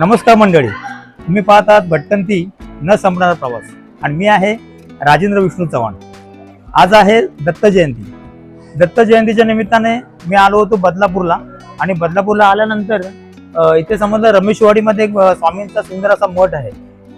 नमस्कार मंडळी. तुम्ही पाहत आहात भटकंती न संपणारा प्रवास. आणि मी आहे राजेंद्र विष्णू चव्हाण. आज आहे दत्त जयंती. दत्त जयंतीच्या निमित्ताने मी आलो होतो बदलापूरला. आणि बदलापूरला आल्यानंतर इथे समजलं रमेशवाडीमध्ये एक स्वामींचा सुंदर असा मठ आहे.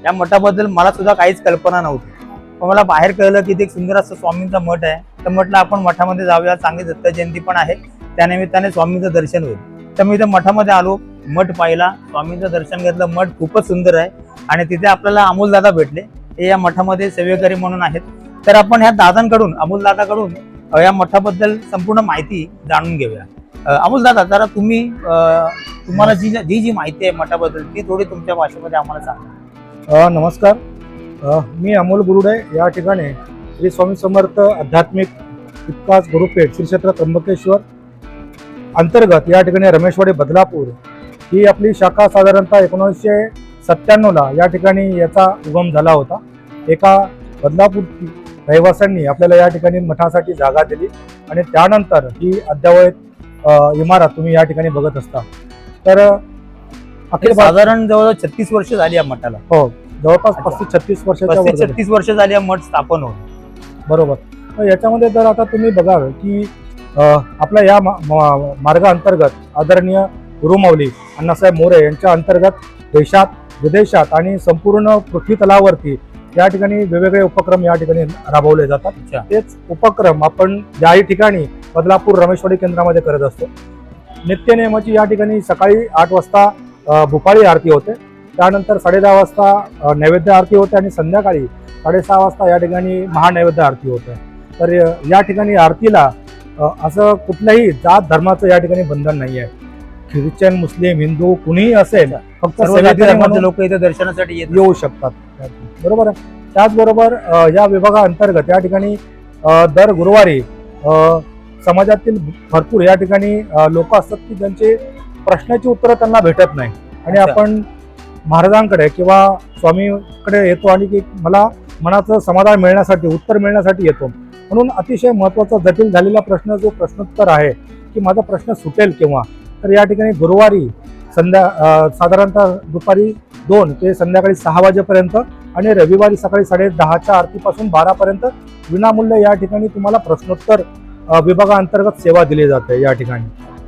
या मठाबद्दल मला सुद्धा काहीच कल्पना नव्हती. पण मला बाहेर कळलं की ते एक सुंदर असं स्वामींचा मठ आहे. तर म्हटलं आपण मठामध्ये जाऊया. चांगली दत्त जयंती पण आहे. त्यानिमित्ताने स्वामींचं दर्शन होईल. तर मी इथं मठामध्ये आलो. मठ पाहिला. स्वामींचं दर्शन घेतलं. मठ खूपच सुंदर आहे. आणि तिथे आपल्याला अमोलदादा भेटले. हे या मठामध्ये सेवेकरी म्हणून आहेत. तर आपण ह्या दादांकडून अमोलदादाकडून या मठाबद्दल संपूर्ण माहिती जाणून घेऊया. अमोलदादा जरा तुम्ही तुम्हाला जी जी जी माहिती आहे मठाबद्दल ती थोडी तुमच्या भाषेमध्ये आम्हाला सांगा. नमस्कार. मी अमोल गुरुडे. या ठिकाणी श्री स्वामी समर्थ आध्यात्मिक विकास गुरुपेठ श्री क्षेत्र त्र्यंबकेश्वर अंतर्गत या ठिकाणी रमेशवाडी बदलापूर ही आपली शाखा साधारणतः एकोणीसशे सत्त्याण्णवला या ठिकाणी याचा उगम झाला होता. एका बदलापूर रहिवाशांनी आपल्याला या ठिकाणी मठासाठी जागा दिली आणि त्यानंतर ही अद्ययावत अ, इमारत तुम्ही या ठिकाणी बघत असता. तर हे भारत साधारण जवळ छत्तीस वर्ष झाली या मठाला. हो जवळपास. पस्तीस छत्तीस वर्षाच्या पस्तीस वर झाली. छत्तीस वर्ष झाली हा मठ स्थापन होऊन. बरोबर. याच्यामध्ये जर आता तुम्ही बघाल की आपल्या या मार्गाअंतर्गत आदरणीय गुरुमाऊली अण्णासाहेब मोरे यांच्या अंतर्गत देशात विदेशात आणि संपूर्ण पृथ्वी तलावरती या ठिकाणी वेगवेगळे उपक्रम या ठिकाणी राबवले जातात. तेच उपक्रम आपण ज्याही ठिकाणी बदलापूर रमेशवाडी केंद्रामध्ये करत असतो. नित्यनेमाची या ठिकाणी सकाळी आठ वाजता भुपाळी आरती होते. त्यानंतर साडेदहा वाजता अ, नैवेद्य आरती होते आणि संध्याकाळी साडेसहा वाजता या ठिकाणी महानैवेद्य आरती होते. तर या ठिकाणी आरतीला असं कुठल्याही जात धर्माचं या ठिकाणी बंधन नाही आहे ख्रिश्चन मुस्लिम हिंदू कुणीही असेल फक्त लोक इथे दर्शनासाठी येऊ शकतात. बरोबर आहे. त्याचबरोबर या विभागाअंतर्गत या ठिकाणी दर गुरुवारी समाजातील भरपूर या ठिकाणी लोक असतात की ज्यांचे प्रश्नाची उत्तरं त्यांना भेटत नाही. आणि. आपण महाराजांकडे किंवा स्वामीकडे येतो आणि की मला मनाचं समाधान मिळण्यासाठी उत्तर मिळण्यासाठी येतो. म्हणून अतिशय महत्त्वाचा जटिल झालेला प्रश्न जो प्रश्नोत्तर आहे की माझा प्रश्न सुटेल केव्हा? तर या ठिकाणी गुरुवारी संध्या साधारणतः दुपारी दोन ते संध्याकाळी सहा वाजेपर्यंत आणि रविवारी सकाळी साडे दहाच्या आरतीपासून बारापर्यंत विनामूल्य या ठिकाणी तुम्हाला प्रश्नोत्तर विभागाअंतर्गत सेवा दिली जाते या ठिकाणी.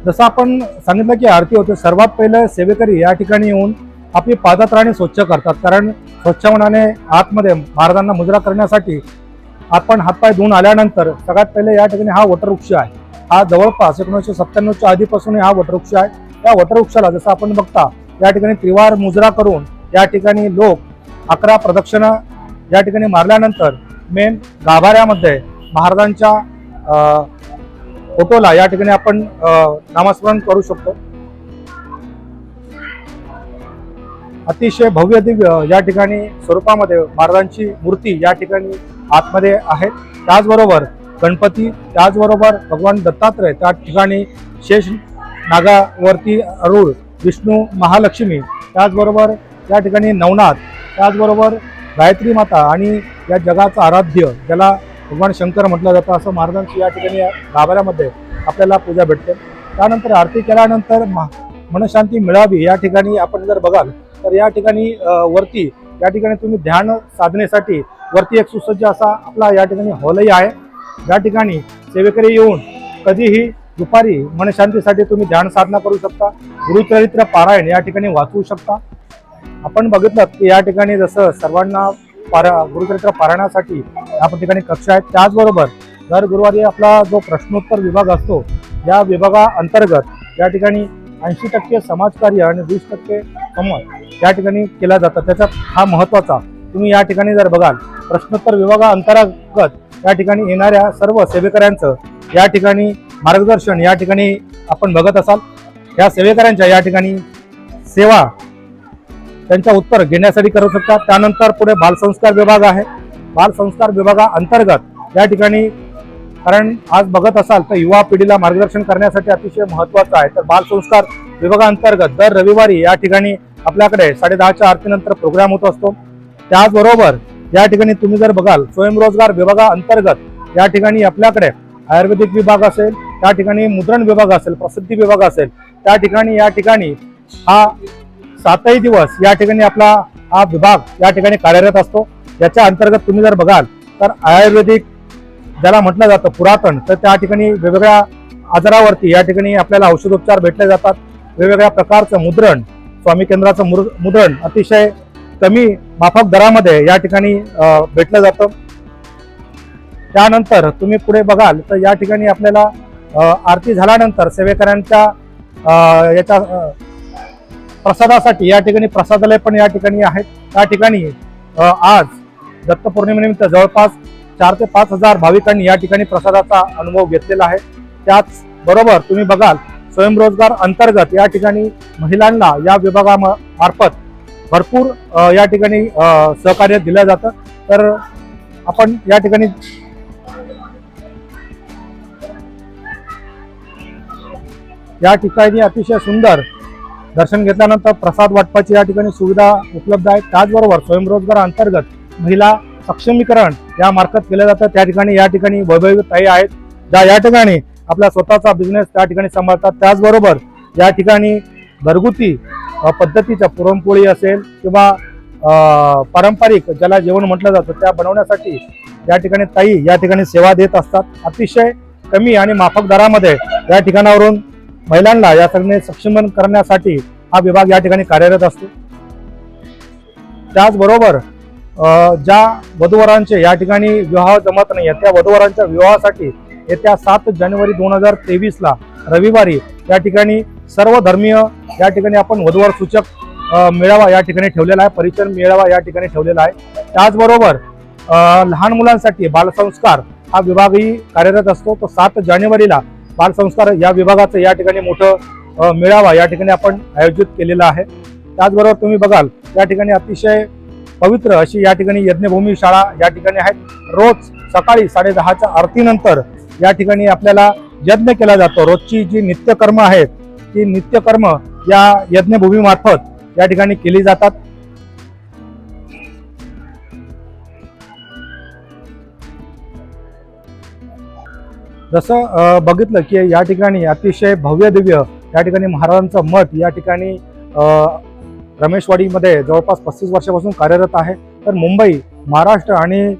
जसं आपण सांगितलं की आरती होते सर्वात पहिलं सेवेकरी या ठिकाणी येऊन आपली पादत्राणे स्वच्छ करतात. कारण स्वच्छ मनाने आतमध्ये महाराजांना मुजरा करण्यासाठी आपण हातपाय धुवून आल्यानंतर सगळ्यात पहिले या ठिकाणी हा वटवृक्ष आहे. हा जवळपास एकोणीसशे सत्त्याण्णवच्या आधीपासून हा वटवृक्ष आहे. या वटवृक्षाला जसं आपण बघता या ठिकाणी त्रिवार मुजरा करून या ठिकाणी लोक अकरा प्रदक्षिणा या ठिकाणी मारल्यानंतर मेन गाभाऱ्यामध्ये महाराजांच्या फोटोला या ठिकाणी आपण नामस्मरण करू शकतो. अतिशय भव्य दिव्य या ठिकाणी स्वरूपामध्ये महाराजांची मूर्ती या ठिकाणी आतमध्ये आहे. त्याचबरोबर गणपती त्याचबरोबर भगवान दत्तात्रय त्या ठिकाणी शेष नागावरती अरुळ विष्णू महालक्ष्मी त्याचबरोबर या ठिकाणी नवनाथ त्याचबरोबर गायत्री माता आणि या जगाचं आराध्य ज्याला भगवान शंकर म्हटलं जातं असं महाराजांची या ठिकाणी गाभाऱ्यामध्ये आपल्याला पूजा भेटते. त्यानंतर आरती केल्यानंतर मनशांती मिळावी या ठिकाणी आपण जर बघाल तर या ठिकाणी वरती या ठिकाणी तुम्ही ध्यान साधनेसाठी वरती एक सुसज्ज असा आपला या ठिकाणी हॉलही आहे. या ठिकाणी सेवेकरी येऊन कधीही दुपारी मनशांतीसाठी तुम्ही ध्यान साधना करू शकता. गुरुचरित्र पारायण या ठिकाणी वाचवू शकता. आपण बघितलं की या ठिकाणी जसं सर्वांना पारा गुरुचरित्र पारायणासाठी या ठिकाणी कक्ष आहेत. त्याचबरोबर दर गुरुवारी आपला जो प्रश्नोत्तर विभाग असतो या विभागा अंतर्गत या ठिकाणी ऐंशी टक्के समाजकार्य आणि वीस टक्के समज या ठिकाणी केला जातं त्याच्यात हा महत्त्वाचा. तुम्ही या ठिकाणी जर बघाल प्रश्नोत्तर विभागाअंतर्गत या ठिकाणी येणाऱ्या सर्व सेवेकऱ्यांचं या ठिकाणी मार्गदर्शन या ठिकाणी आपण बघत असाल या सेवेकऱ्यांच्या या ठिकाणी सेवा त्यांच्या उत्तर घेण्यासाठी करू शकतात. त्यानंतर पुढे बालसंस्कार विभाग आहे. बालसंस्कार विभागा अंतर्गत या ठिकाणी कारण आज बघत असाल तर युवा पिढीला मार्गदर्शन करण्यासाठी अतिशय महत्वाचं आहे. तर बालसंस्कार विभागाअंतर्गत दर रविवारी या ठिकाणी आपल्याकडे साडेदहाच्या आरतीनंतर प्रोग्राम होत असतो. त्याचबरोबर या ठिकाणी तुम्ही जर बघाल स्वयंरोजगार विभागाअंतर्गत या ठिकाणी आपल्याकडे आयुर्वेदिक विभाग असेल त्या ठिकाणी मुद्रण विभाग असेल प्रसिद्धी विभाग असेल त्या ठिकाणी या ठिकाणी हा सातही दिवस या ठिकाणी आपला हा विभाग या ठिकाणी कार्यरत असतो. याच्या अंतर्गत तुम्ही जर बघाल तर आयुर्वेदिक ज्याला म्हटलं जातं पुरातन तर त्या ठिकाणी वेगवेगळ्या आजारावरती या ठिकाणी आपल्याला औषधोपचार भेटले जातात. वेगवेगळ्या प्रकारचं मुद्रण स्वामी केंद्राचं मुद्रण अतिशय कमी माफक दरामध्ये या ठिकाणी भेटलं जातं. त्यानंतर तुम्ही पुढे बघाल तर या ठिकाणी आपल्याला आरती झाल्यानंतर सेवेकऱ्यांच्या याच्या प्रसादासाठी या ठिकाणी प्रसादालय पण या ठिकाणी आहेत. त्या ठिकाणी आज दत्तपौर्णिमेनिमित्त जवळपास चार ते पाच हजार भाविकांनी या ठिकाणी प्रसादाचा अनुभव घेतलेला आहे. त्याच बरोबर तुम्ही बघाल स्वयंरोजगार अंतर्गत या ठिकाणी महिलांना या विभागामार्फत भरपूर या ठिकाणी सहकार्य दिलं जातं. तर आपण या ठिकाणी या ठिकाणी अतिशय सुंदर दर्शन घेतल्यानंतर प्रसाद वाटपाची या ठिकाणी सुविधा उपलब्ध आहे. त्याचबरोबर स्वयंरोजगार अंतर्गत महिला सक्षमीकरण या मार्फत केलं जातं. त्या ठिकाणी या ठिकाणी वैभवी आहेत. ज्या या ठिकाणी आपला स्वतःचा बिझनेस त्या ठिकाणी सांभाळतात. त्याचबरोबर या ठिकाणी घरगुती पद्धतीच्या पुरणपोळी असेल किंवा पारंपरिक ज्याला जेवण म्हटलं जातं त्या बनवण्यासाठी या ठिकाणी ताई या ठिकाणी सेवा देत असतात. अतिशय कमी आणि माफक दरामध्ये या ठिकाणावरून महिलांना या सगळे सक्षम करण्यासाठी हा विभाग या ठिकाणी कार्यरत असतो. त्याचबरोबर ज्या वधूवरांचे या ठिकाणी विवाह जमत नाही त्या वधूवरांच्या विवाहासाठी येत्या सात जानेवारी दोन हजार तेवीसला रविवारी या ठिकाणी सर्व धर्मीय या ठिकाणी आपण वधूवर सूचक मेळावा या ठिकाणी ठेवलेला आहे. परिचय मेळावा या ठिकाणी ठेवलेला आहे. त्याचबरोबर लहान मुलांसाठी बालसंस्कार हा विभागही कार्यरत असतो. तो सात जानेवारीला बालसंस्कार या विभागाचं या ठिकाणी मोठं मेळावा या ठिकाणी आपण आयोजित केलेला आहे. त्याचबरोबर तुम्ही बघाल या ठिकाणी अतिशय पवित्र अशी या ठिकाणी यज्ञभूमी शाळा या ठिकाणी आहेत रोज सकाळी साडे दहाच्या आरतीनंतर या ठिकाणी आपल्याला यज्ञ केला जातो. रोजची जी नित्यकर्म आहेत ती नित्यकर्म या यज्ञभूमीमार्फत या ठिकाणी केली जातात. जसं बघितलं की या ठिकाणी अतिशय भव्य दिव्य या ठिकाणी महाराजांचं मठ या ठिकाणी रमेशवाडीमध्ये जवळपास पस्तीस वर्षापासून कार्यरत आहे. तर मुंबई महाराष्ट्र आणि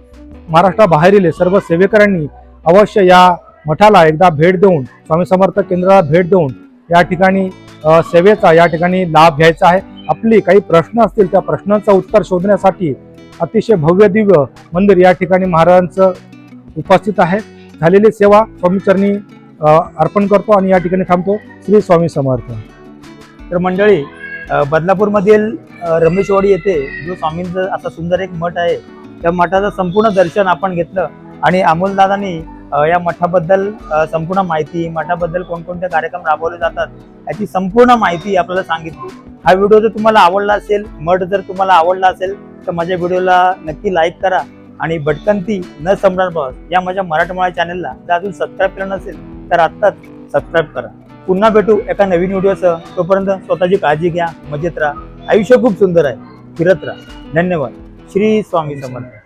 महाराष्ट्राबाहेरील सर्व सेवेकरांनी अवश्य या मठाला एकदा भेट देऊन स्वामी समर्थ केंद्राला भेट देऊन या ठिकाणी सेवेचा या ठिकाणी लाभ घ्यायचा आहे. आपली काही प्रश्न असतील त्या प्रश्नांचं उत्तर शोधण्यासाठी अतिशय भव्य दिव्य मंदिर या ठिकाणी महाराजांचं उपस्थित आहे. झालेली सेवा स्वामीचरणी अर्पण करतो आणि या ठिकाणी थांबतो. श्री स्वामी समर्थ. तर मंडळी बदलापूरमधील रमेशवाडी येथे जो स्वामींचं असा सुंदर एक मठ आहे त्या मठाचं संपूर्ण दर्शन आपण घेतलं आणि अमोलदादांनी या मठाबद्दल संपूर्ण माहिती मठाबद्दल कोणकोणते कार्यक्रम राबवले जातात याची संपूर्ण माहिती आपल्याला सांगितली. हा व्हिडिओ जर तुम्हाला आवडला असेल मठ जर तुम्हाला आवडला असेल तर माझ्या व्हिडिओला नक्की लाईक करा आणि भटकंती न सम्राट प्रवास या माझ्या मराठमोळा चॅनलला जर अजून सबस्क्राईब केलं नसेल तर आत्ताच सबस्क्राईब करा. पुन्हा भेटू एका नवीन व्हिडिओसह. तोपर्यंत स्वतःची काळजी घ्या मजेत राहा. आयुष्य खूप सुंदर आहे. फिरत राहा. धन्यवाद. श्री स्वामी समर्थ.